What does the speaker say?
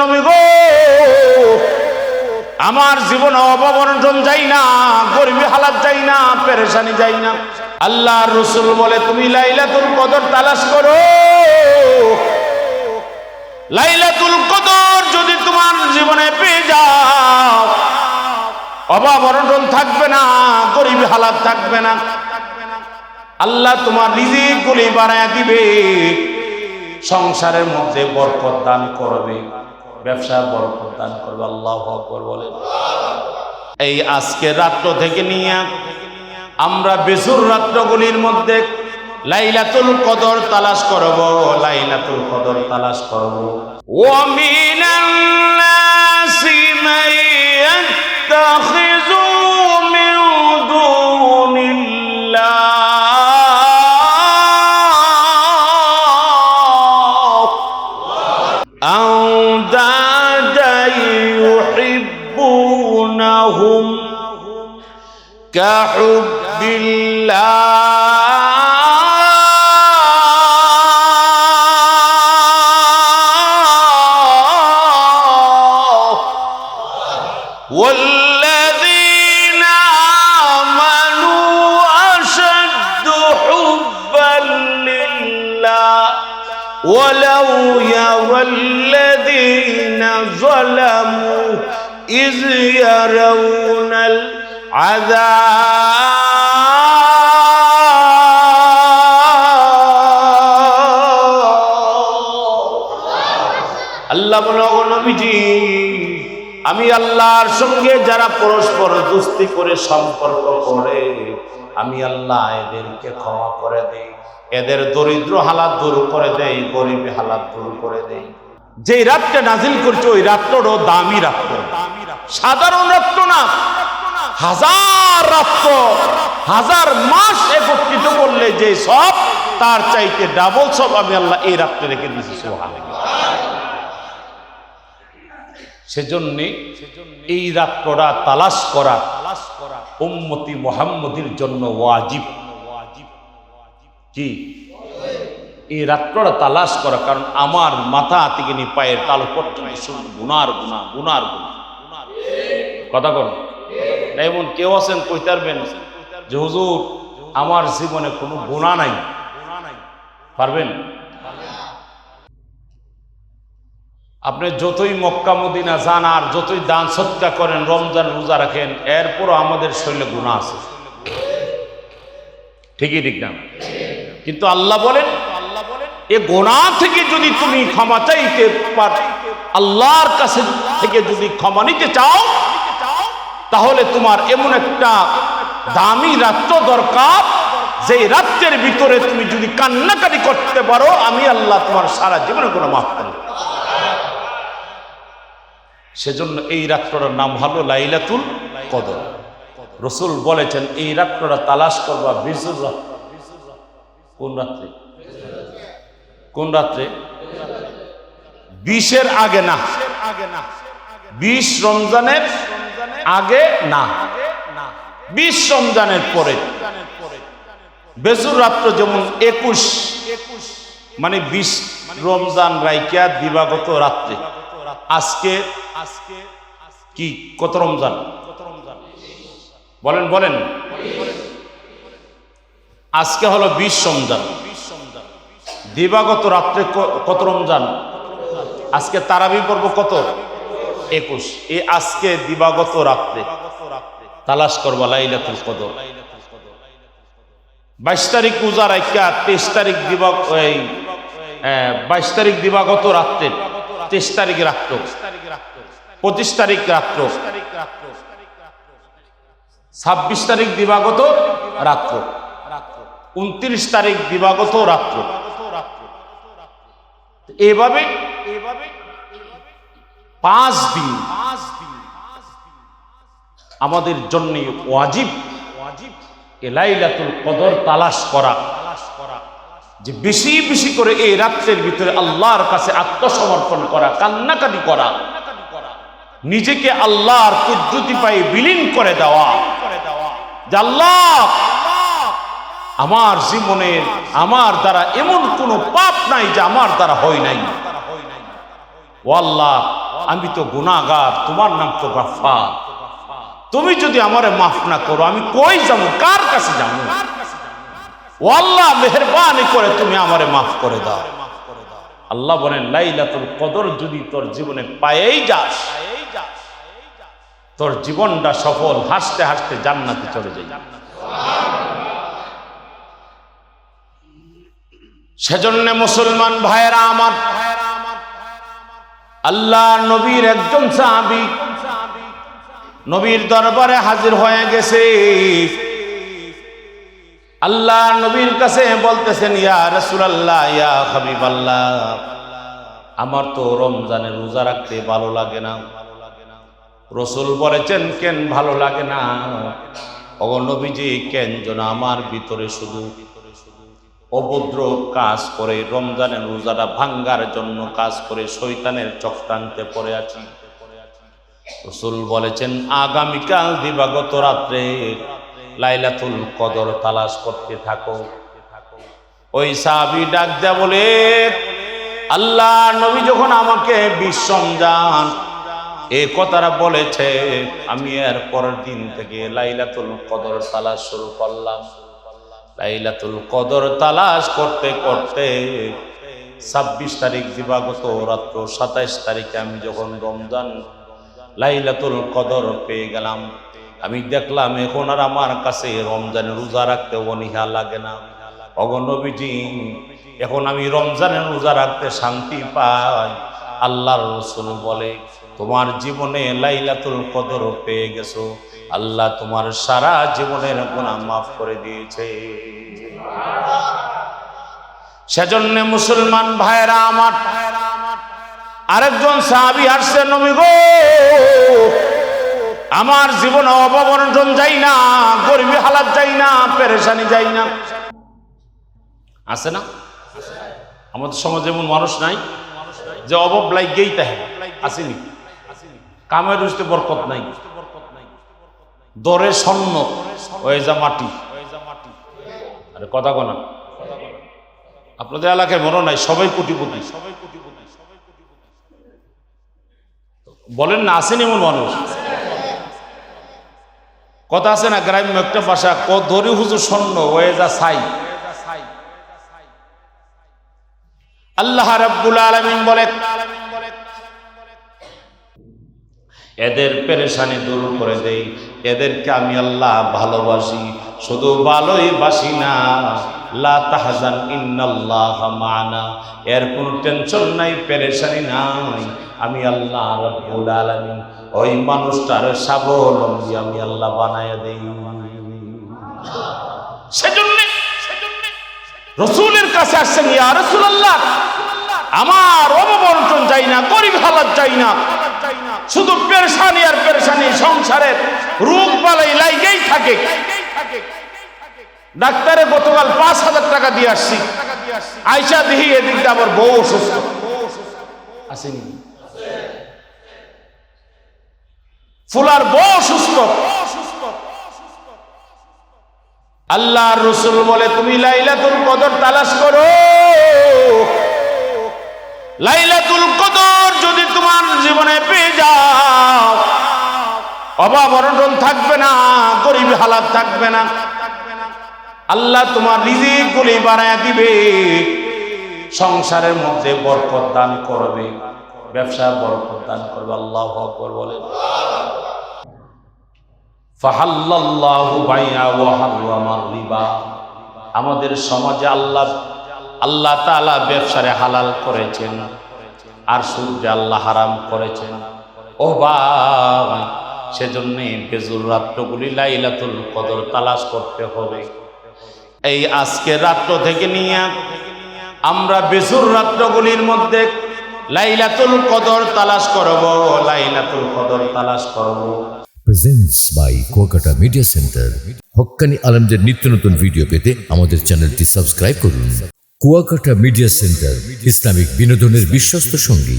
নবী গো, আমার জীবনে অভাব অনটন যাই না, গরিবী হালাত যাই না, পেরেশানি যাই না। আল্লাহ রসুল বলে, তুমি লাইলাতুল কদর তালাশ করো। লাইলাতুল কদর যদি তোমার জীবনে পেয়ে যাও অভাব থাকবে না, গরিবী হালাত থাকবে না। আল্লাহ তোমার রিজিক গুলি বানায় দিবে, সংসারের মধ্যে বরকত দান করবে। ব্যবসা বরকত দান করবে আল্লাহ আকবর বলে। এই আজকে রাত্র থেকে নিয়ে আমরা বেসুর রাত্রগুলির মধ্যে লাইলাতুল কদর তালাশ করব লাইলাতুল কদর তালাশ করব। ওয়ামিনান নাসি মান মিন দুনিল্লাহ। كحب الله والذين آمنوا أشد حبا لله ولو يرى الذين ظلموا إذ يرون العذاب আল্লাহ বলো, "ও নবীজি, আমি আল্লাহর সঙ্গে যারা পরস্পর দুস্তি করে সম্পর্ক করে, আমি আল্লাহ এদেরকে ক্ষমা করে দেই। এদের দরিদ্র হালাত দূর করে দেই, গরিব হালাত দূর করে দেই। যে রাতটা নাজিল করছে, ওই রাত্রটাও দামি রাত্র সাধারণ রাত্র না। হাজার রাত্র হাজার মাস একত্রিত করলে যে সব, তার চাইতে ডাবল সব আমি আল্লাহ এই রাত্রে রেখে দিয়েছি সোহান সেজন্যে এই রাত্রটা তালাশ করা, উম্মতি মোহাম্মদের জন্য ওয়াজিব। কি এই রাত্রটা তালাশ করা, কারণ আমার মাথা থেকে নিয়ে পায়ের তালু পর্যন্ত শুধু গুনার গুণা গুনার কথা কর এমন কেউ আছেন কইতে পারবেন? যে হুজুর, আমার জীবনে কোনো গুণা নাই। পারবেন? আপনি যতই মক্কা, মদিনা যান আর যতই দান সৎকা করেন, রমজান রোজা রাখেন, এরপরও আমাদের শরীরে গুণা আছে। ঠিকই, ঠিক না? কিন্তু আল্লাহ বলেন আল্লাহ বলেন এ গোনা থেকে যদি তুমি ক্ষমা চাইতে পার, আল্লাহর কাছে থেকে যদি ক্ষমা নিতে চাও তাহলে তোমার এমন একটা দামি রাত্র দরকার যে রাত্রের ভিতরে তুমি যদি কান্নাকাটি করতে পারো, আমি আল্লাহ তোমার সারা জীবনে কোনো মাফ করি সেজন্য এই রাত্রটার নাম হলো লাইলাতুল কদর। রসুল বলেছেন, এই রাত্রটা তালাশ করবা রাত্র কোন রাত্রে? কোন রাত্রে? বিশের আগে না। বিশ রমজানের আগে না। বিশ রমজানের পরে। বেজুর রাত্র যেমন একুশ মানে বিশ রমজান রাইকিয়া দিবাগত রাত্রে। আজকে আজকে কি? কত রমজান? বলেন বলেন। আজকে হলো বিশ রমজান। দিবাগত রাত্রে কত রমজান? আজকে তারাবি পর্ব কত? একুশ। এ আজকে দিবাগত রাত্রে তালাশ করবা লাইলাতুল কদর। বাইশ তারিখ পূজা রাইকা তেইশ তারিখ দিবা এই বাইশ তারিখ দিবাগত রাত্রে, তেইশ তারিখ রাত্র। পঁচিশ তারিখ রাত্র। ছাব্বিশ তারিখ দিবাগত রাত্র। উনত্রিশ তারিখ দিবাগত রাত্র। এভাবে পাঁচ দিন আমাদের জন্য ওয়াজিব ওয়াজিব এলাইলাতুল কদর তালাশ করা, যে বেশি বেশি করে এই রাত্রের ভিতরে আল্লাহর কাছে আত্মসমর্পণ করা, কান্নাকাটি করা, নিজেকে আল্লাহর কুদ্রুতি পায়ে বিলীন করে দেওয়া, যে আল্লাহ, আমার জীবনের আমার দ্বারা এমন কোনো পাপ নাই যে আমার দ্বারা হয় নাই। ও আল্লাহ আমি তো গুনাহগার, তোমার নাম তো গাফফার। তুমি যদি আমারে মাফ না করো, আমি কই যাব? কার কাছে যাব? ও আল্লাহ মেহরবানি করে তুমি আমারে মাফ করে দাও। আল্লাহ বলেন, লাইলাতুল কদর যদি তোর জীবনে পায়েই যাস, তোর জীবনটা সফল, হাসতে হাসতে জান্নাতে চলে যাই। সেজন্য মুসলমান ভাইয়েরা আমার আল্লাহ নবীর একজন সাহাবী। নবীর দরবারে হাজির হয়ে গেছে। আল্লাহ নবীর কাছে বলতেছেন, ইয়া রসুলাল্লাহ, ইয়া হাবিবাল্লাহ, আমার তো রমজানে রোজা রাখতে ভালো লাগে না। রসুল বলেছেন, কেন ভালো লাগে না? অগ নবীজি, কেন যেন আমার ভিতরে শুধু অভদ্র কাজ করে, রমজানের রোজাটা ভাঙ্গার জন্য কাজ করে শৈতানের চক্রান্তে পড়ে আছি। রসুল বলেছেন, আগামীকাল দিবাগত রাত্রে লাইলাতুল কদর তালাশ করতে থাকো। ওই সাহাবি ডাক দেয়া বলে, আল্লাহ, নবী যখন আমাকে যান, এ কথাটা বলেছে, আমি এর পরের দিন থেকে লাইলাতুল কদর তালাশ শুরু করলাম। লাইলাতুল কদর তালাশ করতে করতে ছাব্বিশ তারিখ দিবাগত রাত্র সাতাইশ তারিখে আমি যখন রমজান লাইলাতুল কদর পেয়ে গেলাম, আমি দেখলাম এখন আর আমার কাছে রমজানের রোজা রাখতে অনীহা লাগে না। অগণবীজি এখন আমি রমজানের রোজা রাখতে শান্তি পাই। আল্লাহর রসুল বলে, তোমার জীবনে লাইলাতুল কদর পেয়ে গেছো। আল্লাহ তোমার সারা জীবনের গুণা মাফ করে দিয়েছে। সেজন্য মুসলমান ভাইরা আমার, আরেকজন সাহাবি আসছে, নবী গো, আমার জীবনে অববন্টন যাই না, গরিবী হালাত যাই না, পেরেশানি যাই না। আছে না? আমাদের সমাজে এমন মানুষ নাই যে অভাব লাইগেই তাহে। আসেনি। কামের উঠতে বরকত নাই। দরে স্বর্ণ হয়ে যা মাটি। আরে কথা কনা আপনাদের এলাকায় মনে নাই, সবাই কোটিপতি। সবাই কোটিপতি বলেন না আসেন এমন মানুষ? কথা আছে না গ্রাম্য একটা ভাষা ক ধরি হুজুর স্বর্ণ হয়ে যা সাই আল্লাহ রাব্বুল আলামিন বলে এদের পেরেশানি দূর করে দেই। এদেরকে আমি আল্লাহ ভালোবাসি, শুধু ভালোই বাসি না। এর কোনো টেনশন নাই, পেরেশানি নাই। আমি আল্লাহ ওই মানুষটার স্বাবলম্বী আমি আল্লাহ দেই। রসুলের কাছে আসছেন, ইয়া আমার অববন্টন চাই না, গরিব হালাত চাই না। শুধু সংসারের রোগ বালাই লাইগেই থাকে। ডাক্তারে গতকাল পাঁচ হাজার টাকা দিয়ে আসছি। আইসা দিহি এদিক দিয়ে আবার বউ অসুস্থ। আসেনি। ফুলার বউ অসুস্থ। আল্লাহর রসুল বলে তুমি লাইলাতুল কদর তালাশ করো। লাইলাতুল কদর যদি তোমার জীবনে পেয়ে যাও অভাব অনটন থাকবে না, গরিব হালাত থাকবে না। আল্লাহ তোমার রিজিক গুলি বানায় দিবে, সংসারের মধ্যে বরকত দান করবে ব্যবসা বরকত দান করবে, আল্লাহ আকবর বলে। ফাহাল্লাল্লাহু বাইয়া ওয়া আমাদের সমাজে আল্লাহ আল্লাহ তাআলা ব্যবসারে হালাল করেছেন, আর সুদে আল্লাহ হারাম করেছেন। ও ভাই! সেজন্য বেজুর রাত্রগুলি লাইলাতুল কদর তালাশ করতে হবে। এই আজকের রাত্র থেকে নিয়ে আমরা বেজুর রাত্রগুলির মধ্যে লাইলাতুল কদর তালাশ করব, লাইলাতুল কদর তালাশ করব। Presents by Kuakata media centre হক্কানি আলমদের নিত্য নতুন ভিডিও পেতে আমাদের চ্যানেলটি সাবস্ক্রাইব করুন। কুয়াকাটা মিডিয়া সেন্টার ইসলামিক বিনোদনের বিশ্বস্ত সঙ্গী।